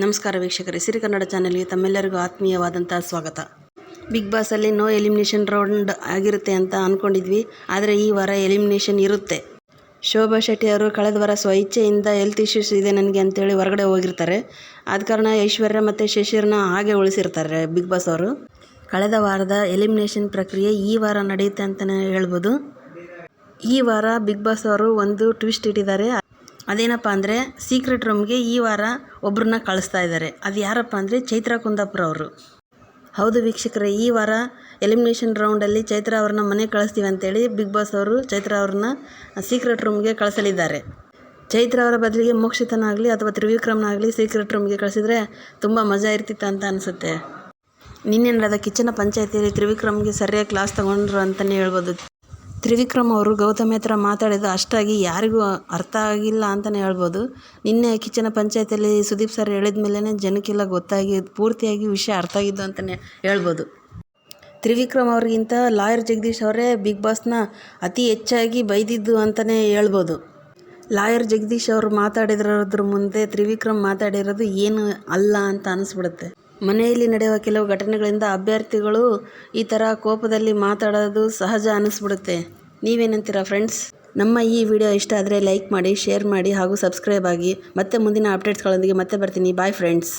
ನಮಸ್ಕಾರ ವೀಕ್ಷಕರೇ. ಸಿರಿ ಕನ್ನಡ ಚಾನೆಲ್ಗೆ ತಮ್ಮೆಲ್ಲರಿಗೂ ಆತ್ಮೀಯವಾದಂಥ ಸ್ವಾಗತ. ಬಿಗ್ ಬಾಸಲ್ಲಿ ನೋ ಎಲಿಮಿನೇಷನ್ ರೌಂಡ್ ಆಗಿರುತ್ತೆ ಅಂತ ಅಂದ್ಕೊಂಡಿದ್ವಿ ಆದರೆ ಈ ವಾರ ಎಲಿಮಿನೇಷನ್ ಇರುತ್ತೆ. ಶೋಭಾ ಶೆಟ್ಟಿ ಅವರು ಕಳೆದ ವಾರ ಸ್ವಇಚ್ಛೆಯಿಂದ ಹೆಲ್ತ್ ಇಶ್ಯೂಸ್ ಇದೆ ನನಗೆ ಅಂತೇಳಿ ಹೊರಗಡೆ ಹೋಗಿರ್ತಾರೆ. ಆದ ಕಾರಣ ಐಶ್ವರ್ಯ ಮತ್ತು ಶಶಿರನ್ನ ಹಾಗೆ ಉಳಿಸಿರ್ತಾರೆ ಬಿಗ್ ಬಾಸ್ ಅವರು. ಕಳೆದ ವಾರದ ಎಲಿಮಿನೇಷನ್ ಪ್ರಕ್ರಿಯೆ ಈ ವಾರ ನಡೆಯುತ್ತೆ ಅಂತಲೇ ಹೇಳ್ಬೋದು. ಈ ವಾರ ಬಿಗ್ ಬಾಸ್ ಅವರು ಒಂದು ಟ್ವಿಸ್ಟ್ ಇಟ್ಟಿದ್ದಾರೆ. ಅದೇನಪ್ಪ ಅಂದರೆ ಸೀಕ್ರೆಟ್ ರೂಮ್ಗೆ ಈ ವಾರ ಒಬ್ಬರನ್ನ ಕಳಿಸ್ತಾ ಇದ್ದಾರೆ. ಅದು ಯಾರಪ್ಪ ಅಂದರೆ ಚೈತ್ರ ಕುಂದಾಪುರ ಅವರು. ಹೌದು ವೀಕ್ಷಕರೇ, ಈ ವಾರ ಎಲಿಮಿನೇಷನ್ ರೌಂಡಲ್ಲಿ ಚೈತ್ರ ಅವ್ರನ್ನ ಮನೆಗೆ ಕಳಿಸ್ತೀವಿ ಅಂತೇಳಿ ಬಿಗ್ ಬಾಸ್ ಅವರು ಚೈತ್ರ ಅವ್ರನ್ನ ಸೀಕ್ರೆಟ್ ರೂಮ್ಗೆ ಕಳಿಸಲಿದ್ದಾರೆ. ಚೈತ್ರ ಅವರ ಬದಲಿಗೆ ಮೋಕ್ಷಿತನಾಗಲಿ ಅಥವಾ ತ್ರಿವಿಕ್ರಮ್ನಾಗಲಿ ಸೀಕ್ರೆಟ್ ರೂಮ್ಗೆ ಕಳಿಸಿದ್ರೆ ತುಂಬ ಮಜಾ ಇರ್ತಿತ್ತು ಅಂತ ಅನಿಸುತ್ತೆ. ನಿನ್ನೆ ನಡೆದ ಕಿಚ್ಚನ ಪಂಚಾಯತಿಯಲ್ಲಿ ತ್ರಿವಿಕ್ರಮ್ಗೆ ಸರಿಯಾಗಿ ಕ್ಲಾಸ್ ತಗೊಂಡ್ರು ಅಂತಲೇ ಹೇಳ್ಬೋದು. ತ್ರಿವಿಕ್ರಮ್ ಅವರು ಗೌತಮಿ ಹತ್ರ ಮಾತಾಡಿದ್ದು ಅಷ್ಟಾಗಿ ಯಾರಿಗೂ ಅರ್ಥ ಆಗಿಲ್ಲ ಅಂತಲೇ ಹೇಳ್ಬೋದು. ನಿನ್ನೆ ಕಿಚ್ಚನ ಪಂಚಾಯತಿಯಲ್ಲಿ ಸುದೀಪ್ ಸರ್ ಹೇಳಿದ ಮೇಲೇ ಜನಕ್ಕೆಲ್ಲ ಗೊತ್ತಾಗಿ, ಪೂರ್ತಿಯಾಗಿ ವಿಷಯ ಅರ್ಥ ಆಗಿದ್ದು ಅಂತಲೇ ಹೇಳ್ಬೋದು. ತ್ರಿವಿಕ್ರಮ್ ಅವ್ರಿಗಿಂತ ಲಾಯರ್ ಜಗದೀಶ್ ಅವರೇ ಬಿಗ್ ಬಾಸ್ನ ಅತಿ ಹೆಚ್ಚಾಗಿ ಬೈದಿದ್ದು ಅಂತಲೇ ಹೇಳ್ಬೋದು. ಲಾಯರ್ ಜಗದೀಶ್ ಅವರು ಮಾತಾಡಿದ್ರದ್ರ ಮುಂದೆ ತ್ರಿವಿಕ್ರಮ್ ಮಾತಾಡಿರೋದು ಏನು ಅಲ್ಲ ಅಂತ ಅನಿಸ್ಬಿಡುತ್ತೆ. ಮನೆಯಲ್ಲಿ ನಡೆಯುವ ಕೆಲವು ಘಟನೆಗಳಿಂದ ಅಭ್ಯರ್ಥಿಗಳು ಈ ಥರ ಕೋಪದಲ್ಲಿ ಮಾತಾಡೋದು ಸಹಜ ಅನ್ನಿಸ್ಬಿಡುತ್ತೆ ನೀವೇನಂತೀರಾ ಫ್ರೆಂಡ್ಸ್ ನಮ್ಮ ಈ ವಿಡಿಯೋ ಇಷ್ಟ ಆದರೆ ಲೈಕ್ ಮಾಡಿ ಶೇರ್ ಮಾಡಿ ಹಾಗೂ ಸಬ್ಸ್ಕ್ರೈಬ್ ಆಗಿ ಮತ್ತೆ ಮುಂದಿನ ಅಪ್ಡೇಟ್ಸ್ಗಳೊಂದಿಗೆ ಮತ್ತೆ ಬರ್ತೀನಿ. Bye friends